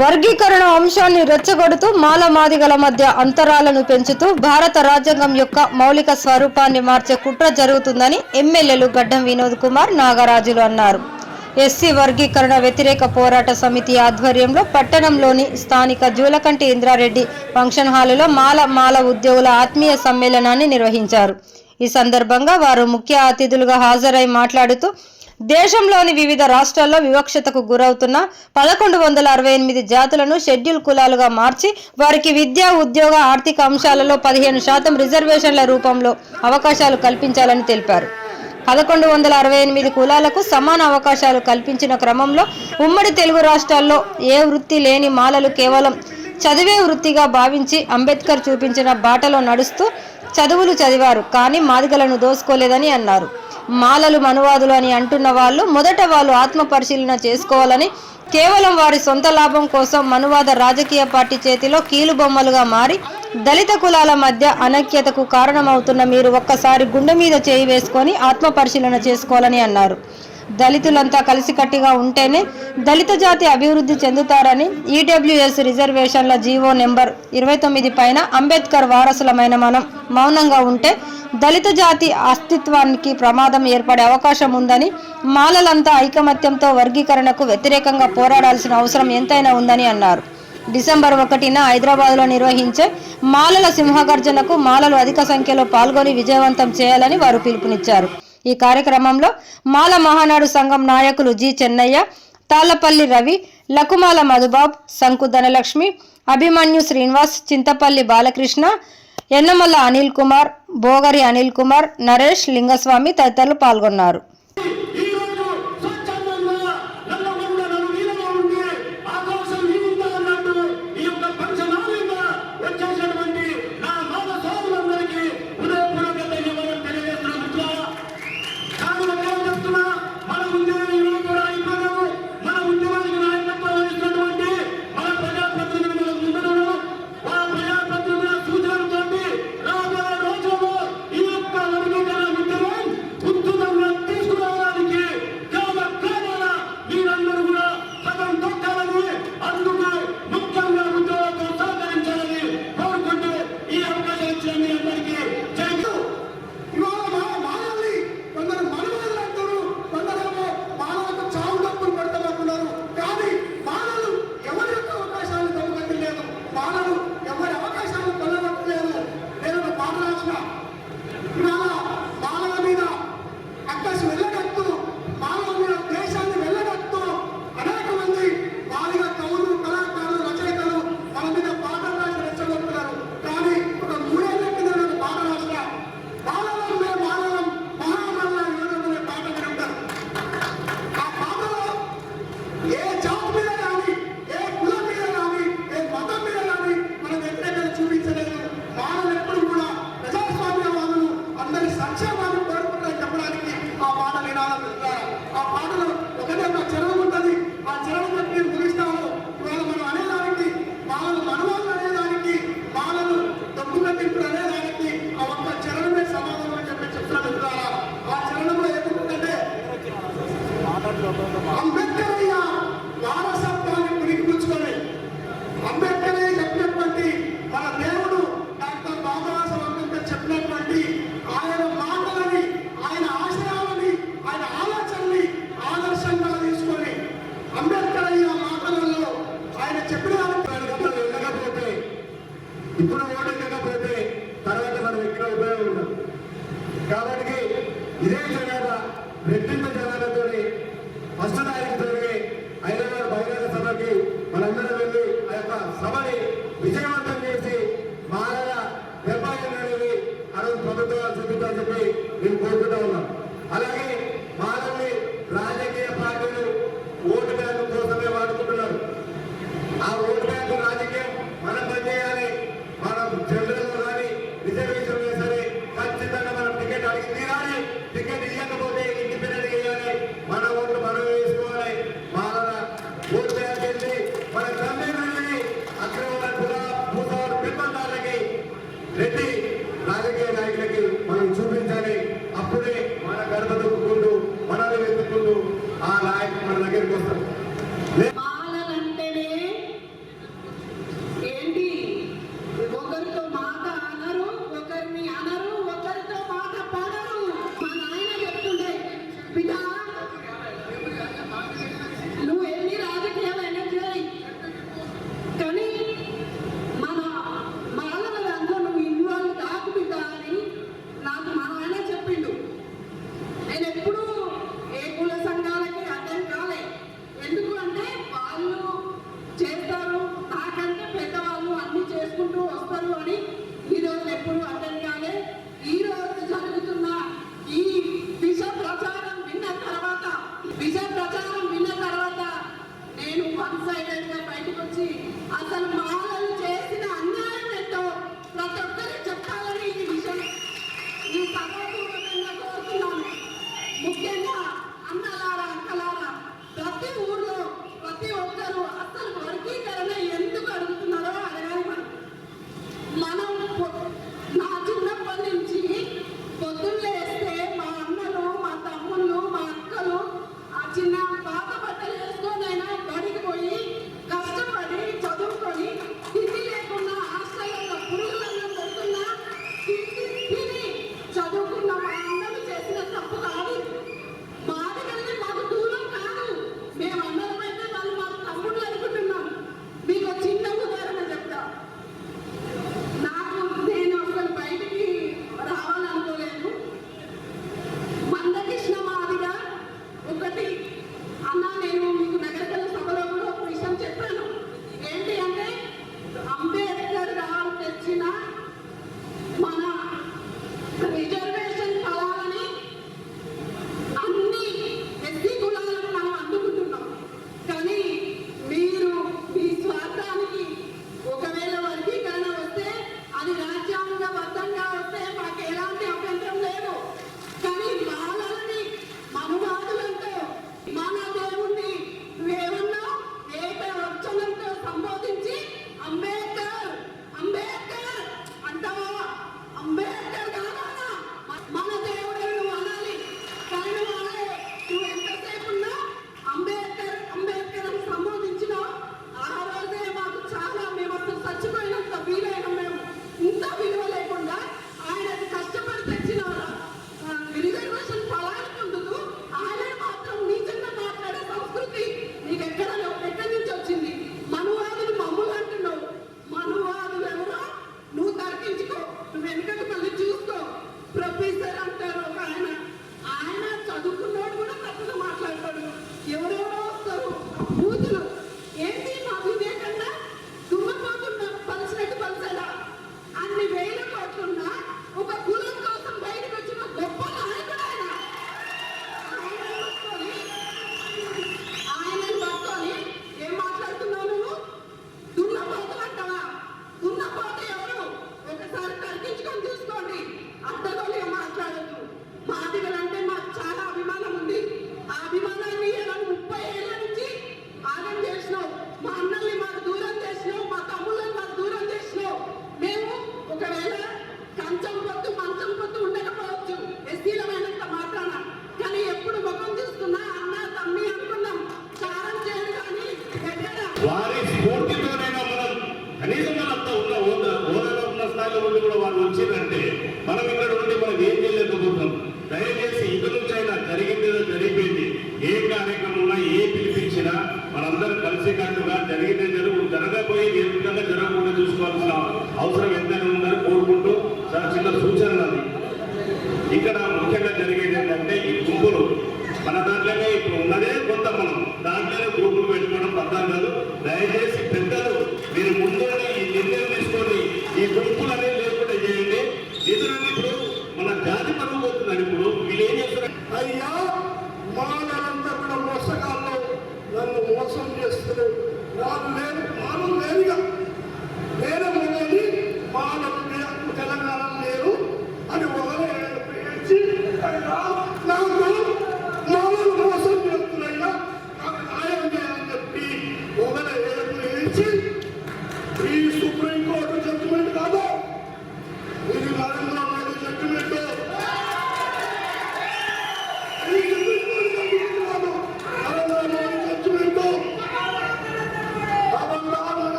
వర్గీకరణ అంశాన్ని రెచ్చగొడుతూ మాల మాదిగల మధ్య అంతరాలను పెంచుతూ భారత రాజ్యాంగం యొక్క మౌలిక స్వరూపాన్ని మార్చే కుట్ర జరుగుతుందని ఎమ్మెల్యేలు గడ్డం వినోద్ కుమార్ నాగరాజులు అన్నారు. ఎస్సీ వర్గీకరణ వ్యతిరేక పోరాట సమితి ఆధ్వర్యంలో పట్టణంలోని స్థానిక జూలకంటి ఇంద్రారెడ్డి ఫంక్షన్ హాలులో మాల మాల ఉద్యోగుల ఆత్మీయ సమ్మేళనాన్ని నిర్వహించారు. ఈ సందర్భంగా వారు ముఖ్య అతిథులుగా హాజరై మాట్లాడుతూ దేశంలోని వివిధ రాష్ట్రాల్లో వివక్షతకు గురవుతున్న పదకొండు వందల అరవై ఎనిమిది జాతులను షెడ్యూల్ కులాలుగా మార్చి వారికి విద్యా ఉద్యోగ ఆర్థిక అంశాలలో పదిహేను శాతం రిజర్వేషన్ల రూపంలో అవకాశాలు కల్పించాలని తెలిపారు. పదకొండు వందల అరవై ఎనిమిది కులాలకు సమాన అవకాశాలు కల్పించిన క్రమంలో ఉమ్మడి తెలుగు రాష్ట్రాల్లో ఏ వృత్తి లేని మాలలు కేవలం చదివే వృత్తిగా భావించి అంబేద్కర్ చూపించిన బాటలో నడుస్తూ చదువులు చదివారు కానీ మాదిగలను దోసుకోలేదని అన్నారు. మాలలు మనువాదులు అని అంటున్న వాళ్ళు మొదట వాళ్ళు ఆత్మ పరిశీలన చేసుకోవాలని కేవలం వారి సొంత లాభం కోసం మనువాద రాజకీయ పార్టీ చేతిలో కీలుబొమ్మలుగా మారి దళిత కులాల మధ్య అనైక్యతకు కారణమవుతున్న మీరు ఒక్కసారి గుండె మీద చేయి వేసుకొని ఆత్మ పరిశీలన చేసుకోవాలని అన్నారు. దళితులంతా కలిసికట్టిగా ఉంటేనే దళిత జాతి అభివృద్ధి చెందుతారని ఈడబ్ల్యూఎస్ రిజర్వేషన్ల జీవో నెంబర్ ఇరవై తొమ్మిది పైన అంబేద్కర్ వారసులమైన మనం మౌనంగా ఉంటే దళిత జాతి అస్తిత్వానికి ప్రమాదం ఏర్పడే అవకాశం ఉందని మాలలంతా ఐకమత్యంతో వర్గీకరణకు వ్యతిరేకంగా పోరాడాల్సిన అవసరం ఎంతైనా ఉందని అన్నారు. డిసెంబర్ ఒకటిన హైదరాబాద్లో నిర్వహించే మాలల సింహగర్జనకు మాలలు అధిక సంఖ్యలో పాల్గొని విజయవంతం చేయాలని వారు పిలుపునిచ్చారు. ఈ కార్యక్రమంలో మాల మహానాడు సంఘం నాయకులు జి చెన్నయ్య తాళ్ళపల్లి రవి లకుమాల మధుబాబ్ శంకు ధనలక్ష్మి అభిమన్యు శ్రీనివాస్ చింతపల్లి బాలకృష్ణ ఎన్నమల్ల అనిల్ కుమార్ భోగరి అనిల్ కుమార్ నరేష్ లింగస్వామి తదితరులు పాల్గొన్నారు. గడప దొక్కుకుంటూ మనల్ని వెతుక్కుంటూ ఆ నాయకులు మన దగ్గరికి వస్తారు మనందరూ కలిసి కట్టుగా జరిగితే జరుగు. జరగబోయి ఏ విధంగా జరగకుండా చూసుకోవాల్సిన అవసరం ఎంతైనా ఉందని కోరుకుంటూ చాలా చిన్న సూచనలు అది ఇక్కడ ముఖ్యంగా జరిగేది ఏంటంటే ఈ గుంపులు మన దాంట్లోనే ఇప్పుడు ఉన్నదే కొంత మనం. దాంట్లోనే గ్రూపులు పెట్టుకోవడం పద్దాం కాదు. దయచేసి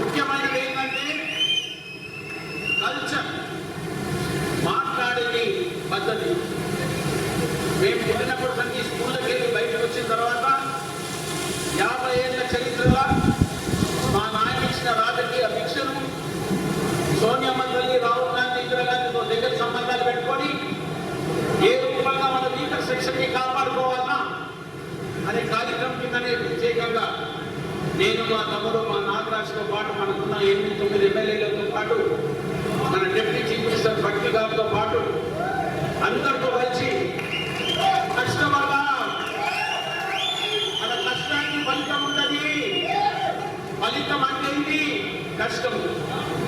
ముఖ్యమైనది ఏంటంటే కల్చర్ మాట్లాడేది పద్ధతి. మేము పుట్టినప్పటి సంగీ స్కూళ్ళకి వెళ్ళి బయటకు వచ్చిన తర్వాత యాభై ఏళ్ళ చరిత్రలో మా నాయన ఇచ్చిన రాజకీయ భిక్షను సోనియమ్మ తల్లి రాహుల్ గాంధీ ఇందిరాగాంధీతో దగ్గర సంబంధాలు పెట్టుకొని ఏ రూపంగా మన వీకర్ శిక్షణని కాపాడుకోవాలా అనే కార్యక్రమం కిందనే ప్రత్యేకంగా నేను మా తమ్ముడు మా నాగరాజుతో పాటు మనకున్న ఎనిమిది తొమ్మిది ఎమ్మెల్యేలతో పాటు మన డిప్యూటీ చీఫ్ మినిస్టర్ భక్తి గారితో పాటు అందరితో కలిసి కష్టపడదాం. మన కష్టానికి ఫలితం ఉన్నది. ఫలితం అంటే కష్టం.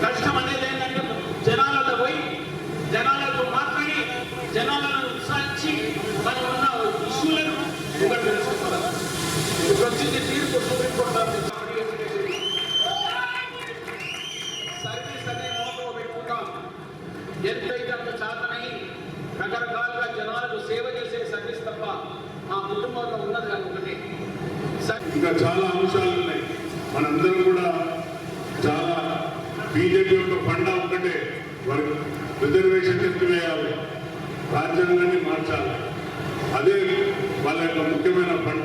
కష్టం అనేది ఏంటంటే జనాలతో పోయి జనాలతో మాట్లాడి జనాలను ఉత్సాహించి మనం ఉన్న ఇష్యూలను ఒకటి తెలుసుకోవాలి ఇప్పుడు వచ్చింది తీర్పు సుప్రీంకోర్టు ఇంకా చాలా అంశాలు ఉన్నాయి. మనందరం కూడా చాలా బీజేపీ యొక్క పండ ఒక్కటే. వారికి రిజర్వేషన్ ఎత్తివేయాలి రాజ్యాంగాన్ని మార్చాలి. అదే వాళ్ళ యొక్క ముఖ్యమైన పండ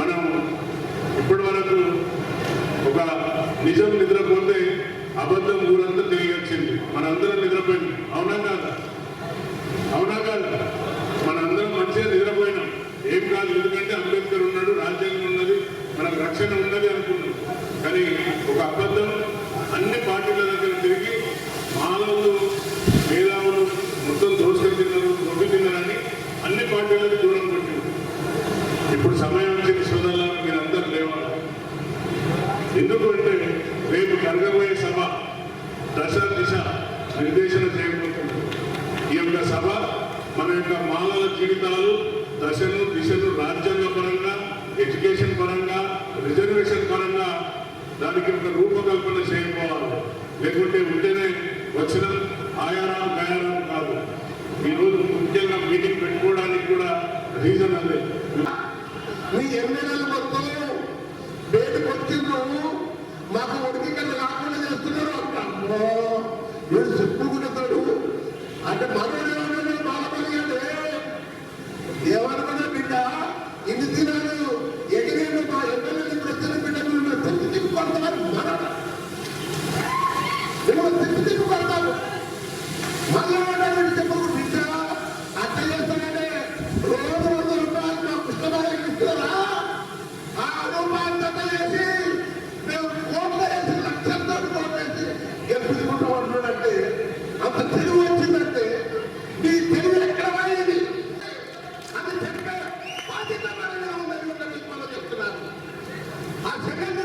మనం ఇప్పటి వరకు ఒక నిజం నిద్రపోతే అబద్ధం ఊరంతా తిరిగి వచ్చింది. మనందరం నిద్రపోయింది. అవునా కాదా? అవునా కాదా మనందరం మంచిగా నిద్రపోయినాం ఏం కాదు ఎందుకంటే అంబేద్కర్ ఉన్నాడు రాజ్యాంగం ఉన్నది మనకు రక్షణ ఉన్నది అనుకున్నాం. కానీ ఒక అబద్ధం అన్ని పార్టీల దగ్గర తిరిగి మానవులు లేకుంటే ఉంటేనే వచ్చిన ఆయారాం గాయారాం కాదు. ఈరోజు ముఖ్యంగా మీటింగ్ పెట్టుకోవడానికి కూడా రీజన్ అదే. అది చెప్పే